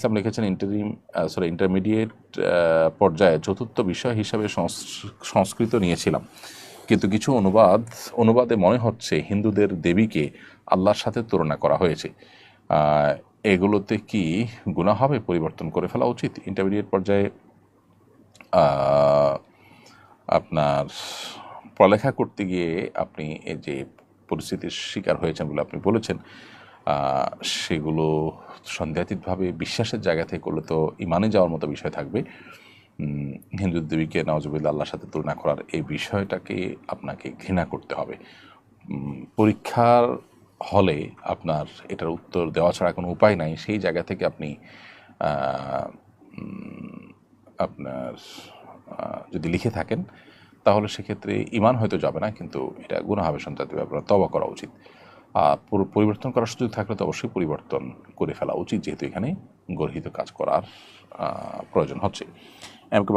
ইসলাম লিখেছেন interim sorry intermediate পর্যায়ে চতুর্থ বিষয় হিসাবে সংস- সংস্কৃত নিয়েছিলাম। কিন্তু কিছু অনুবাদ, অনুবাদে মনে হচ্ছে হিন্দুদের দেবীকে আল্লাহর সাথে তুলনা করা হয়েছে। এগুলোতে কি গুণা হবে পরিবর্তন করে ফেলা উচিত? ইন্টারমিডিয়েট পর্যায়ে আপনার পড়ালেখা করতে গিয়ে আপনি এই যে পরিস্থিতির শিকার হয়েছেন বলে আপনি বলেছেন সেগুলো সন্দেহাতীতভাবে বিশ্বাসের জায়গা থেকে করলে তো ইমানে যাওয়ার মতো বিষয় থাকবে। হিন্দু দেবীকে নওয়াজবিল্লা আল্লাহর সাথে তুলনা করার এই বিষয়টাকে আপনাকে ঘৃণা করতে হবে। পরীক্ষার হলে আপনার এটার উত্তর দেওয়া ছাড়া কোনো উপায় নাই। সেই জায়গা থেকে আপনি আপনার যদি লিখে থাকেন, তাহলে সেক্ষেত্রে ইমান হয়তো যাবে না, কিন্তু এটা গুণা হবে সন্তান আপনার তবা করা উচিত। পরিবর্তন করার সুযোগ থাকলে তো অবশ্যই পরিবর্তন করে ফেলা উচিত, যেহেতু এখানে গর্হিত কাজ করার প্রয়োজন হচ্ছে। এমনকি